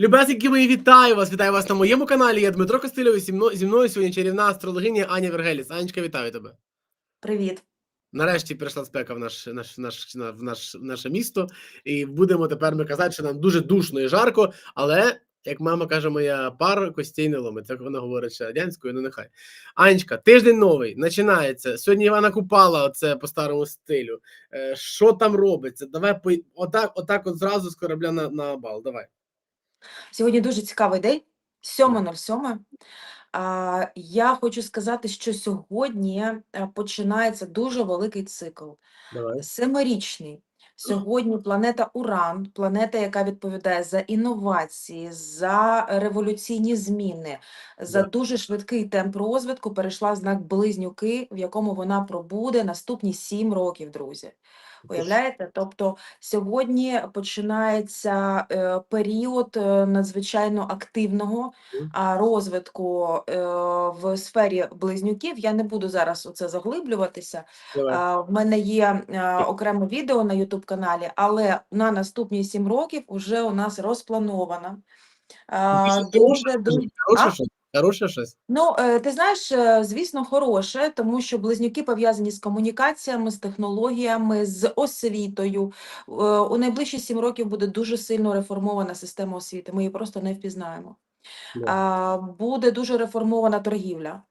Любесенькі мої, вітаю вас! Вітаю вас на моєму каналі. Я Дмитро Костильов, і зі мною, зі мною сьогодні чарівна астрологиня Аня Вергеліс. Анечка, вітаю тебе. Привіт. Нарешті прийшла спека в наш, наш, наш, на- в наш, в наше місто, і будемо тепер ми казати, що нам дуже душно і жарко, але, як мама каже, моя пар костей не ломить. Це вона говорить ще радянською, ну нехай. Анечка, тиждень новий, починається. Сьогодні Івана Купала, оце по старому стилю. Е, Що там робиться? Давай отак, отак от зразу з корабля на, на бал. Давай. Сьогодні дуже цікавий день. 7.07. А, Я хочу сказати, що сьогодні е, починається дуже великий цикл. Давай. Семирічний. Сьогодні планета Уран, планета, яка відповідає за інновації, за революційні зміни, за дуже швидкий темп розвитку, перейшла в знак Близнюки, в якому вона пробуде наступні 7 років, друзі. Уявляєте? Тобто сьогодні починається е, період е, надзвичайно активного розвитку е, в сфері близнюків. Я не буду зараз у це заглиблюватися. Давай. В мене є окреме відео на YouTube каналі, але на наступні 7 років вже у нас розплановано. Дуже Дуже, дуже... Хороше щось? Ну, е, ти знаєш, е, звісно, хороше, тому що близнюки пов'язані з комунікаціями, з технологіями, з освітою. Е, У найближчі сім років буде дуже сильно реформована система освіти. Ми її просто не впізнаємо. А, Буде дуже реформована торгівля.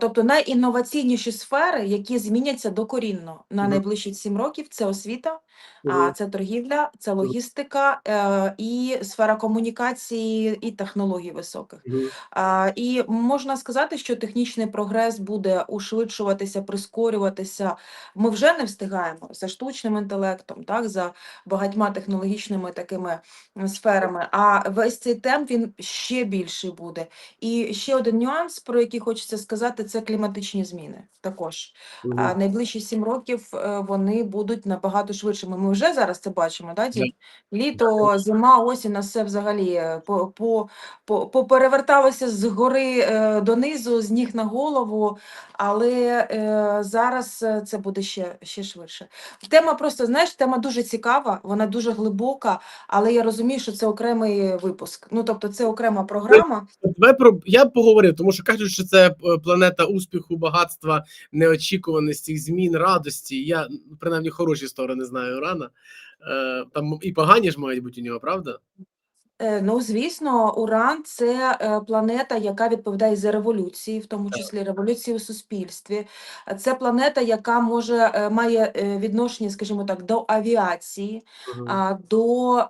Тобто найінноваційніші сфери, які зміняться докорінно на найближчі сім років, це освіта, а, це торгівля, це логістика е, і сфера комунікації і технологій високих. І можна сказати, що технічний прогрес буде ушвидшуватися, прискорюватися. Ми вже не встигаємо за штучним інтелектом, так, за багатьма технологічними такими сферами. А весь цей темп він ще більший буде. І ще один нюанс, про який хочеться сказати, це кліматичні зміни. Також найближчі сім років е, вони будуть набагато швидшими. Ми вже зараз це бачимо, да, Дім? Літо, зима, осінь, нас все взагалі е, по, по, по, попереверталося з гори е, донизу, з ніг на голову, але е, зараз е, це буде ще, ще швидше. Тема просто, знаєш, тема дуже цікава, вона дуже глибока, але я розумію, що це окремий випуск. Ну, тобто, це окрема програма. Про я б поговорив, тому що кажуть, що це е, планета успіху, багатства, неочікуваності, змін, радості. Я принаймні хороші сторони знаю рана. Е, там і погані ж мають бути у нього, правда? Е, Ну, звісно, Уран це е, планета, яка відповідає за революції, в тому числі революції у суспільстві. Це планета, яка може має відношення, скажімо так, до авіації, до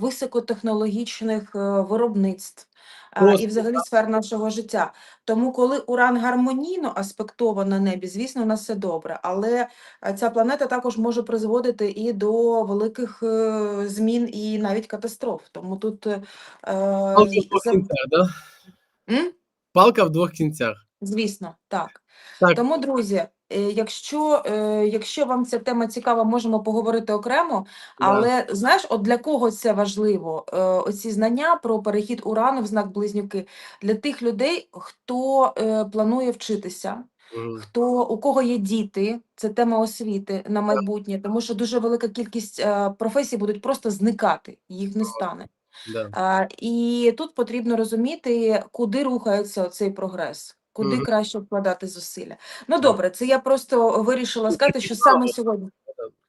високотехнологічних виробництв. Просто, І взагалі сфер нашого життя. Тому, коли уран гармонійно аспектовано на небі, звісно, у нас все добре. Але е, ця планета також може призводити і до великих е, змін і навіть катастроф. Тому тут е, Палка в двох кінцях, да? М? Палка в двох кінцях. звісно, так. Так. Тому, друзі, якщо, е, якщо вам ця тема цікава, можемо поговорити окремо. Але знаєш, от для кого це важливо? Е, Оці знання про перехід урану в знак близнюки для тих людей, хто е, планує вчитися. Хто у кого є діти, це тема освіти на майбутнє, тому що дуже велика кількість е, професій будуть просто зникати, їх не стане. Да. І тут потрібно розуміти, куди рухається цей прогрес, куди Мгм. краще вкладати зусилля. Ну добре, це я просто вирішила сказати, що саме сьогодні.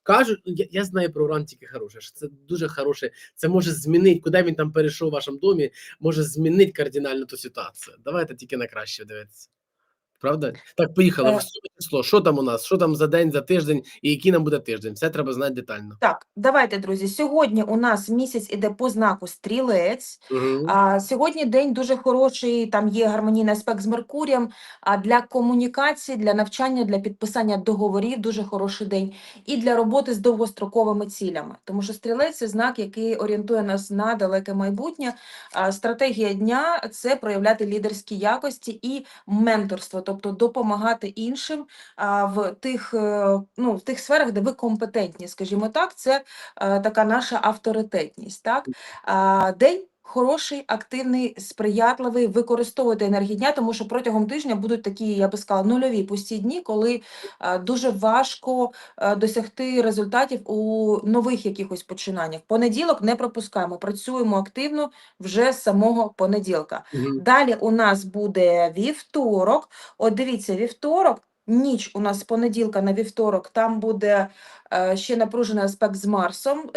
Кажуть, я, я знаю про уран тільки хороше, що це дуже хороше. Це може змінити, куди він там перейшов в вашому домі, може змінити кардинально ту ситуацію. Давайте тільки на краще дивитися. Правда? Так, поїхали. Е. Число. Що там у нас? Що там за день, за тиждень, і який нам буде тиждень? Все треба знати детально. Так, давайте, друзі. Сьогодні у нас місяць іде по знаку стрілець. Угу. А, сьогодні день дуже хороший, там є гармонійний аспект з Меркурієм. А для комунікації, для навчання, для підписання договорів дуже хороший день. І для роботи з довгостроковими цілями. Тому що стрілець це знак, який орієнтує нас на далеке майбутнє. А, стратегія дня це проявляти лідерські якості і менторство, тобто допомагати іншим в тих, е, ну, в тих сферах, де ви компетентні, скажімо так, це е, така наша авторитетність. Так? А, День хороший, активний, сприятливий, використовувати енергії дня, тому що протягом тижня будуть такі, я би сказала, нульові пусті дні, коли е, дуже важко е, досягти результатів у нових якихось починаннях. Понеділок не пропускаємо, працюємо активно вже з самого понеділка. Мгм. Далі у нас буде вівторок. От дивіться, вівторок, ніч у нас з понеділка на вівторок, там буде е, ще напружений аспект з Марсом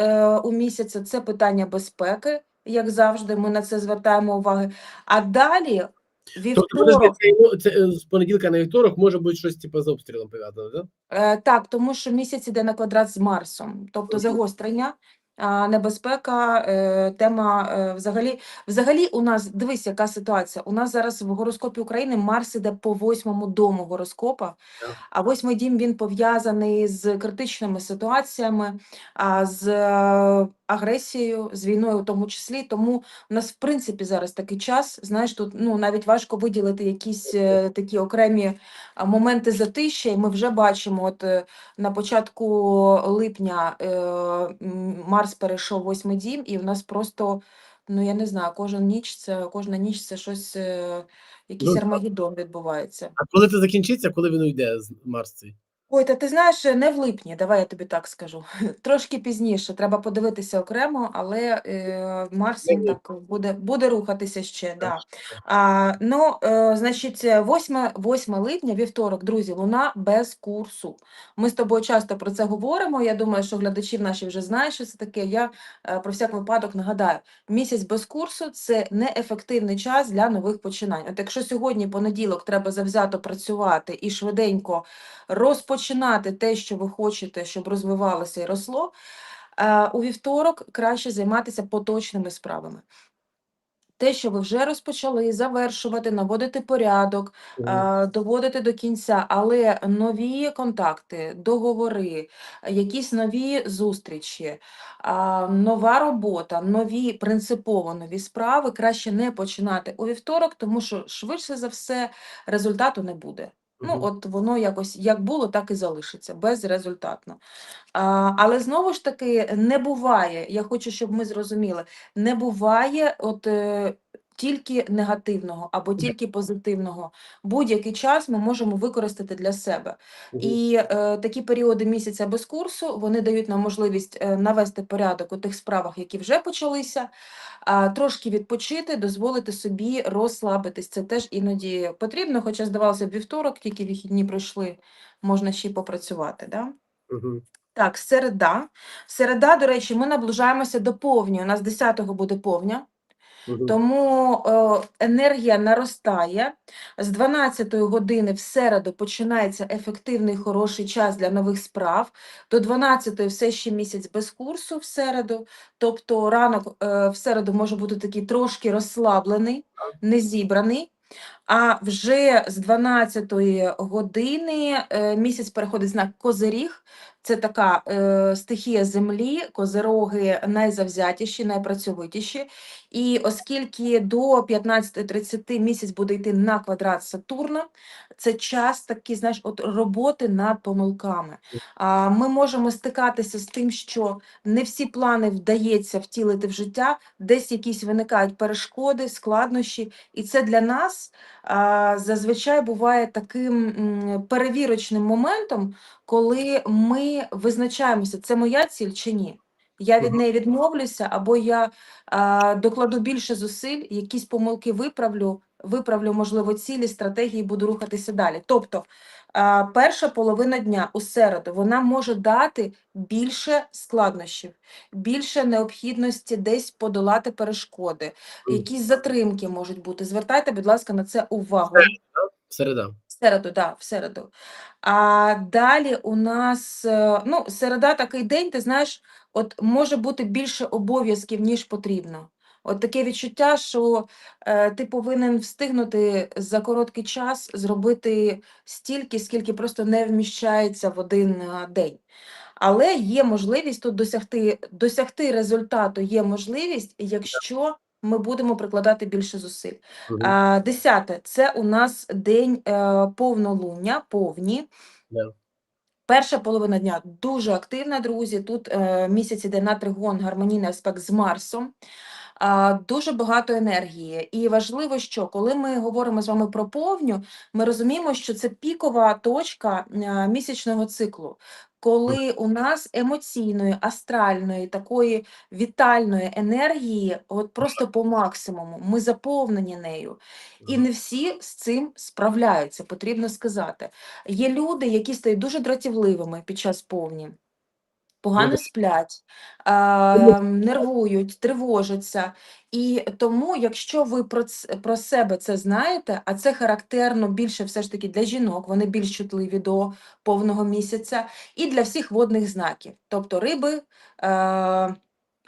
у місяці. Це питання безпеки, як завжди, ми на це звертаємо уваги. А далі Тобто, вівторок. це, ну, це е, з понеділка на вівторок може бути щось типу з обстрілом пов'язано, так? Е, так, тому що місяць іде на квадрат з Марсом, тобто загострення, а, небезпека, е, тема е, взагалі. Взагалі, у нас дивись, яка ситуація. У нас зараз в гороскопі України Марс іде по восьмому дому гороскопа, а восьмий дім він пов'язаний з критичними ситуаціями, з е, агресією, з війною в тому числі. Тому у нас, в принципі, зараз такий час. Знаєш, тут ну навіть важко виділити якісь такі окремі моменти затища, і ми вже бачимо, от на початку липня е, м, Марс перейшов восьмий дім, і в нас просто, ну я не знаю, кожен ніч це кожна ніч це щось, е, якийсь Ну. Армагеддон відбувається. А коли це закінчиться, коли він уйде з Марс цей? Ой, та ти знаєш, не в липні, давай я тобі так скажу. Трошки пізніше, треба подивитися окремо, але е, Марс він так буде, буде рухатися ще. Да. А, ну, е, значить, 8, 8 липня, вівторок, друзі, луна без курсу. Ми з тобою часто про це говоримо. Я думаю, що глядачів наші вже знають, що це таке. Я е, про всяк випадок нагадаю, місяць без курсу це неефективний час для нових починань. От якщо сьогодні понеділок треба завзято працювати і швиденько розпочинати те, що ви хочете, щоб розвивалося і росло, е, у вівторок краще займатися поточними справами. Те, що ви вже розпочали, завершувати, наводити порядок, е, доводити до кінця, але нові контакти, договори, е, якісь нові зустрічі, нова робота, нові принципово нові справи краще не починати у вівторок, тому що швидше за все результату не буде. Ну, от воно якось як було, так і залишиться, безрезультатно. А, але знову ж таки не буває, я хочу, щоб ми зрозуміли, не буває от е, тільки негативного або тільки позитивного. Будь-який час ми можемо використати для себе. І е, такі періоди місяця без курсу вони дають нам можливість е, навести порядок у тих справах, які вже почалися, а, трошки відпочити, дозволити собі розслабитись. Це теж іноді потрібно, хоча здавалося б, вівторок, тільки вихідні пройшли, можна ще й попрацювати. Да? Так, середа. Середа, до речі, ми наближаємося до повні. У нас 10-го буде повня. Мгм. Тому е, енергія наростає. З 12 години в середу починається ефективний хороший час для нових справ. До 12 все ще місяць без курсу в середу. Тобто ранок е, в середу може бути такий трошки розслаблений, не зібраний. А вже з 12 години е, місяць переходить знак Козиріг. Це така е, стихія землі, козироги найзавзятіші, найпрацьовитіші. І оскільки до 15.30 місяць буде йти на квадрат Сатурна, це час такий, знаєш, от роботи над помилками. А, ми можемо стикатися з тим, що не всі плани вдається втілити в життя, десь якісь виникають перешкоди, складнощі, і це для нас а, зазвичай буває таким перевірочним моментом, коли ми визначаємося, це моя ціль чи ні. Я від неї відмовлюся, або я а, докладу більше зусиль, якісь помилки виправлю, виправлю, можливо, цілі, стратегії, буду рухатися далі. Тобто, а, перша половина дня у середу вона може дати більше складнощів, більше необхідності десь подолати перешкоди, якісь затримки можуть бути. Звертайте, будь ласка, на це увагу. Середа. В середу, да, в середу. А далі у нас, е, ну, середа такий день, ти знаєш, от може бути більше обов'язків, ніж потрібно. От таке відчуття, що е, ти повинен встигнути за короткий час зробити стільки, скільки просто не вміщається в один е, день. Але є можливість тут досягти, досягти результату, є можливість, якщо ми будемо прикладати більше зусиль. Десяте це у нас день е, повнолуння, повні. Да. Перша половина дня дуже активна, друзі. Тут е, місяць іде на тригон, гармонійний аспект з Марсом. дуже багато енергії. І важливо, що коли ми говоримо з вами про повню, ми розуміємо, що це пікова точка а, місячного циклу. Коли у нас емоційної, астральної, такої вітальної енергії, от просто по максимуму, ми заповнені нею. І не всі з цим справляються, потрібно сказати. Є люди, які стають дуже дратівливими під час повні, погано сплять, е, нервують, тривожаться. І тому, якщо ви про, про себе це знаєте, а це характерно більше все ж таки для жінок, вони більш чутливі до повного місяця, і для всіх водних знаків, тобто риби. Е,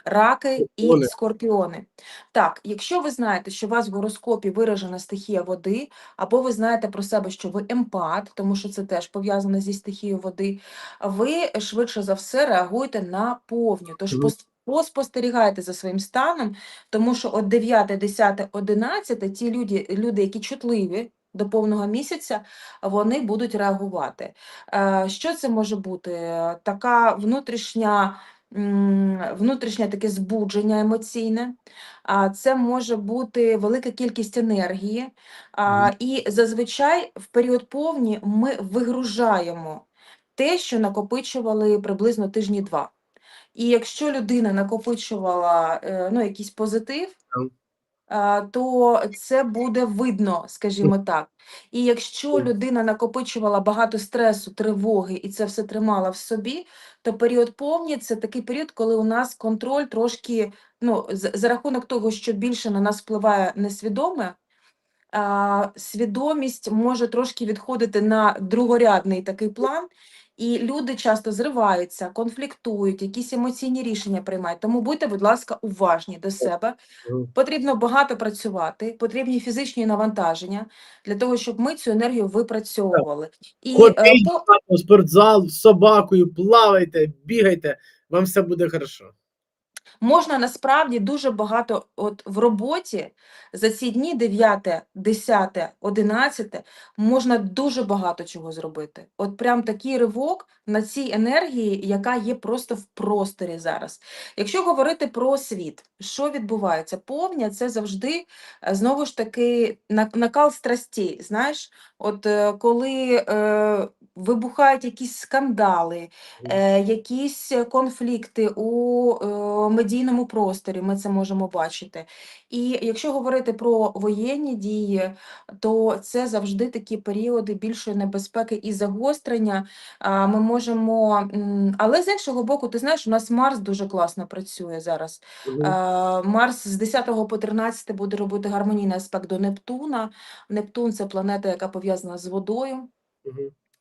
Раки і Скорпіони. Так, якщо ви знаєте, що у вас в гороскопі виражена стихія води, або ви знаєте про себе, що ви емпат, тому що це теж пов'язано зі стихією води, ви швидше за все реагуєте на повню. Тож поспостерігайте за своїм станом, тому що от 9, 10, 11 ті люди, люди, які чутливі до повного місяця, вони будуть реагувати. Е, Що це може бути? Е, Така внутрішня внутрішнє таке збудження емоційне, а це може бути велика кількість енергії. І зазвичай в період повні ми вигружаємо те, що накопичували приблизно тижні два. І якщо людина накопичувала е, ну, якийсь позитив, то це буде видно, скажімо так. І якщо людина накопичувала багато стресу, тривоги і це все тримала в собі, то період повні це такий період, коли у нас контроль трошки, ну, за, за рахунок того, що більше на нас впливає несвідоме, свідомість може трошки відходити на другорядний такий план, і люди часто зриваються, конфліктують, якісь емоційні рішення приймають. Тому будьте, будь ласка, уважні до себе. Потрібно багато працювати, потрібні фізичні навантаження для того, щоб ми цю енергію випрацьовували. І е, Ходіть в спортзал з собакою, плавайте, бігайте, вам все буде хорошо. Можна насправді дуже багато от в роботі за ці дні 9, 10, 11 можна дуже багато чого зробити. От прям такий ривок на цій енергії, яка є просто в просторі зараз. Якщо говорити про світ, що відбувається? Повня це завжди е, знову ж таки накал страстей. Знаєш, от е, коли е, вибухають якісь скандали, е, якісь конфлікти у е, медійному просторі, ми це можемо бачити. І якщо говорити про воєнні дії, то це завжди такі періоди більшої небезпеки і загострення. А, Ми можемо, але з іншого боку, ти знаєш, у нас Марс дуже класно працює зараз. Е, Марс з 10 по 13 буде робити гармонійний аспект до Нептуна. Нептун це планета, яка пов'язана з водою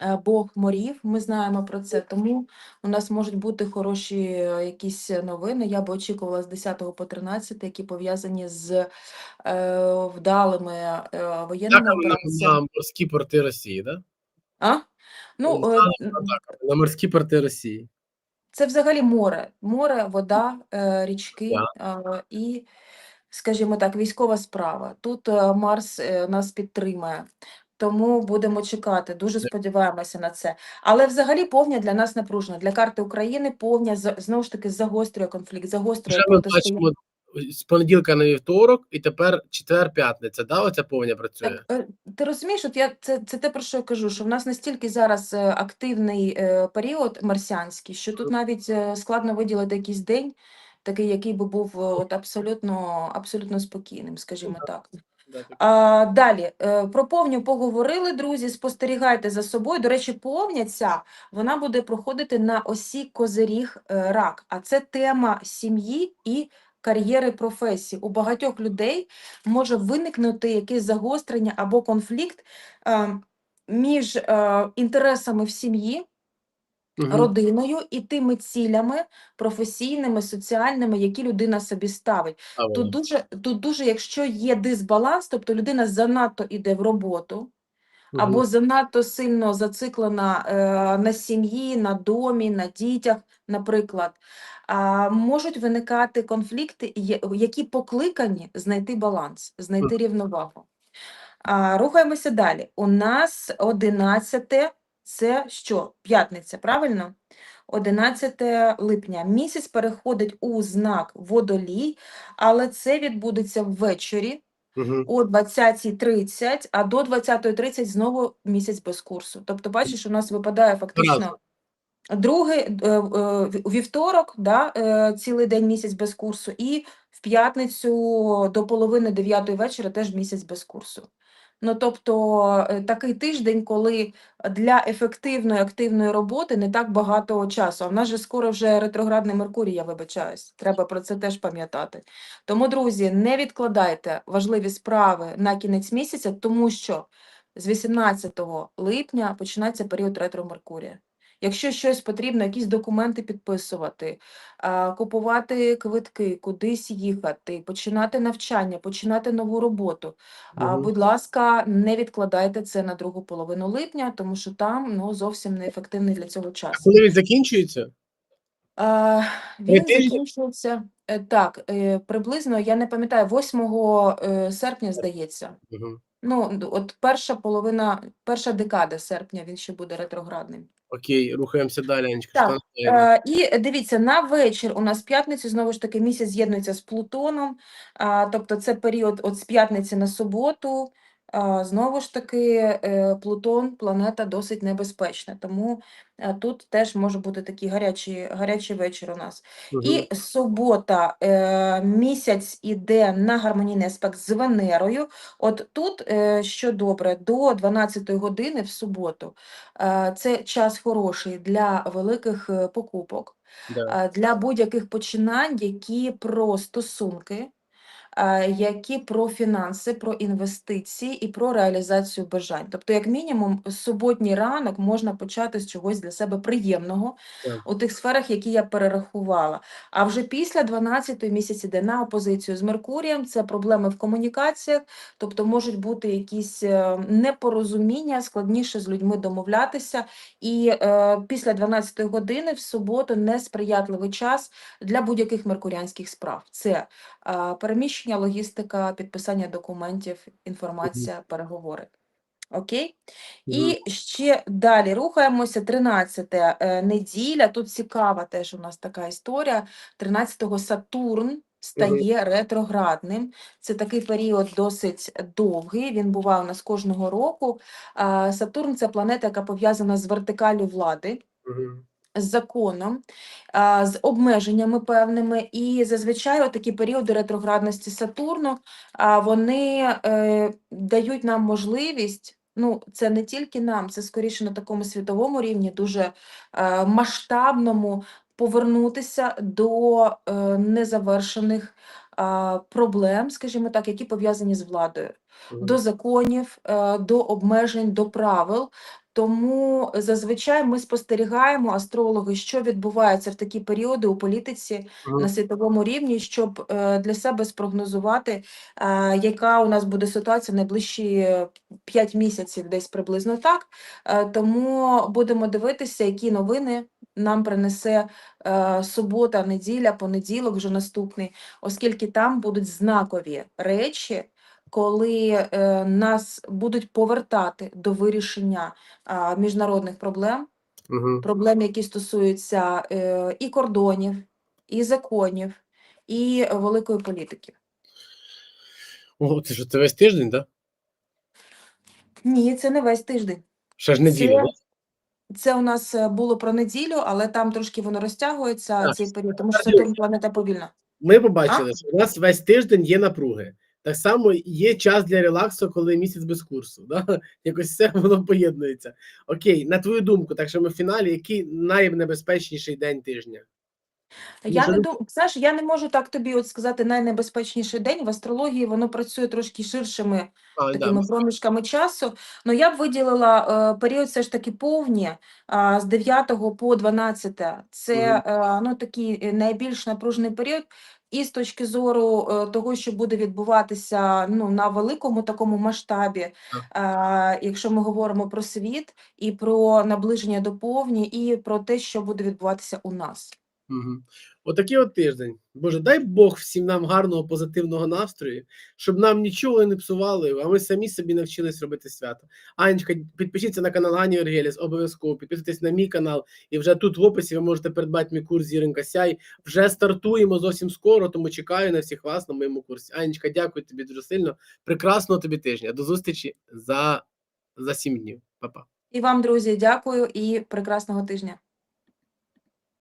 е, Бог морів, ми знаємо про це, тому у нас можуть бути хороші е, якісь новини. Я би очікувала з 10 по 13, які пов'язані з е, вдалими е, воєнними на, операціями. на морські порти Росії, да? А? Ну, З е, даними н- На морські порти Росії. це взагалі море, море, вода, е, річки е, і, скажімо так, військова справа. Тут е, Марс е, нас підтримає. Тому будемо чекати, дуже сподіваємося на це. Але взагалі повня для нас напружена. Для карти України повня знову ж таки загострює конфлікт, загострює Вже ми бачимо з понеділка на вівторок, і тепер четвер-п'ятниця, да, оця повня працює? Так, е, ти розумієш, от я це, це те, про що я кажу, що в нас настільки зараз е, активний е, період марсіанський, що тут навіть е, складно виділити якийсь день, такий, який би був е, от абсолютно, абсолютно спокійним, скажімо так. А, далі, е, про повню поговорили, друзі, спостерігайте за собою. До речі, повня ця, вона буде проходити на осі Козиріг е, Рак, а це тема сім'ї і кар'єри професії. У багатьох людей може виникнути якесь загострення або конфлікт е, між інтересами в сім'ї, Мгм. родиною і тими цілями професійними, соціальними, які людина собі ставить. Правильно. Тут дуже, тут дуже, якщо є дисбаланс, тобто людина занадто йде в роботу, Мгм. або занадто сильно зациклена е, на сім'ї, на домі, на дітях, наприклад, а, можуть виникати конфлікти, які покликані знайти баланс, знайти рівновагу. А, рухаємося далі. У нас 11 це що? П'ятниця, правильно? 11 липня. Місяць переходить у знак водолій, але це відбудеться ввечері Угу. о 20.30, а до 20.30 знову місяць без курсу. Тобто, бачиш, у нас випадає фактично другий е, е, вівторок, да, е, цілий день місяць без курсу, і в п'ятницю до половини дев'ятої вечора теж місяць без курсу. Ну, тобто е, такий тиждень, коли для ефективної активної роботи не так багато часу. А в нас же скоро вже ретроградний Меркурій, я вибачаюсь. Треба про це теж пам'ятати. Тому, друзі, не відкладайте важливі справи на кінець місяця, тому що з 18 липня починається період ретро Меркурія. Якщо щось потрібно, якісь документи підписувати, купувати квитки, кудись їхати, починати навчання, починати нову роботу, Мгм. будь ласка, не відкладайте це на другу половину липня, тому що там ну, зовсім неефективний для цього час. Коли він закінчується? А, він закінчується е, так, е, приблизно, я не пам'ятаю, 8 е, серпня, здається. Угу. Ну, от перша половина, перша декада серпня він ще буде ретроградним. Окей, рухаємося далі, Анечка. Так, що? Е, і дивіться, на вечір у нас п'ятницю знову ж таки місяць з'єднується з Плутоном, а, тобто це період от з п'ятниці на суботу. Знову ж таки, е, Плутон планета досить небезпечна, тому е, тут теж може бути такий гарячий, гарячий вечір у нас. Мгм. І субота е, місяць іде на гармонійний аспект з Венерою. От тут, що добре, до 12 години в суботу це час хороший для великих покупок, Да. для будь-яких починань, які про стосунки, які про фінанси, про інвестиції і про реалізацію бажань. Тобто, як мінімум, суботній ранок можна почати з чогось для себе приємного Так. у тих сферах, які я перерахувала. А вже після 12 місяць іде на опозицію з Меркурієм, це проблеми в комунікаціях, тобто можуть бути якісь е, непорозуміння, складніше з людьми домовлятися. І е, після 12 години в суботу несприятливий час для будь-яких меркуріанських справ. Це е, переміщення, логістика, підписання документів, інформація, переговори. Окей? І ще далі рухаємося. 13 е, неділя. Тут цікава теж у нас така історія. 13-го Сатурн стає ретроградним. Це такий період досить довгий. Він буває у нас кожного року. Сатурн це планета, яка пов'язана з вертикалю влади. З законом, з обмеженнями певними, і зазвичай такі періоди ретроградності Сатурну вони е, дають нам можливість. Ну, це не тільки нам, це скоріше на такому світовому рівні, дуже е, масштабному повернутися до е, незавершених а, проблем, скажімо так, які пов'язані з владою Мгм. до законів, е, до обмежень, до правил. Тому зазвичай ми спостерігаємо астрологи, що відбувається в такі періоди у політиці Мгм. на світовому рівні, щоб е, для себе спрогнозувати, е, яка у нас буде ситуація в найближчі 5 місяців, десь приблизно так. Е, Тому будемо дивитися, які новини нам принесе е, субота, неділя, понеділок, вже наступний, оскільки там будуть знакові речі коли е, нас будуть повертати до вирішення а, міжнародних проблем, Мгм. проблем, які стосуються е, і кордонів, і законів, і великої політики. О, це що, це весь тиждень, так? Ні, це не весь тиждень. Ще ж неділя, Це, це у нас е, було про неділю, але там трошки воно розтягується Так, цей період, тому що Сатурн планета повільна. Ми побачили, що у нас весь тиждень є напруги. Так само є час для релаксу, коли місяць без курсу. Да? Якось все воно поєднується. Окей, на твою думку, так що ми в фіналі, який найнебезпечніший день тижня? Я Може, не думаю, знаєш, я не можу так тобі от сказати найнебезпечніший день. В астрології воно працює трошки ширшими А, да. проміжками часу. Ну я б виділила е, період все ж таки повні а, з 9 по 12. Це е, ну, такий е, найбільш напружений період. І з точки зору е, того, що буде відбуватися ну, на великому такому масштабі, е, якщо ми говоримо про світ і про наближення до повні, і про те, що буде відбуватися у нас. Отакий от тиждень. Боже, дай Бог всім нам гарного позитивного настрою, щоб нам нічого не псували, а ми самі собі навчились робити свято. Анечка, підпишіться на канал Ані Оргеліс, обов'язково підписуйтесь на мій канал. І вже тут в описі ви можете придбати мій курс Зіринка Сяй. Вже стартуємо зовсім скоро, тому чекаю на всіх вас на моєму курсі. Анечка, дякую тобі дуже сильно. Прекрасного тобі тижня. До зустрічі за, за сім днів. Па-па. І вам, друзі, дякую і прекрасного тижня.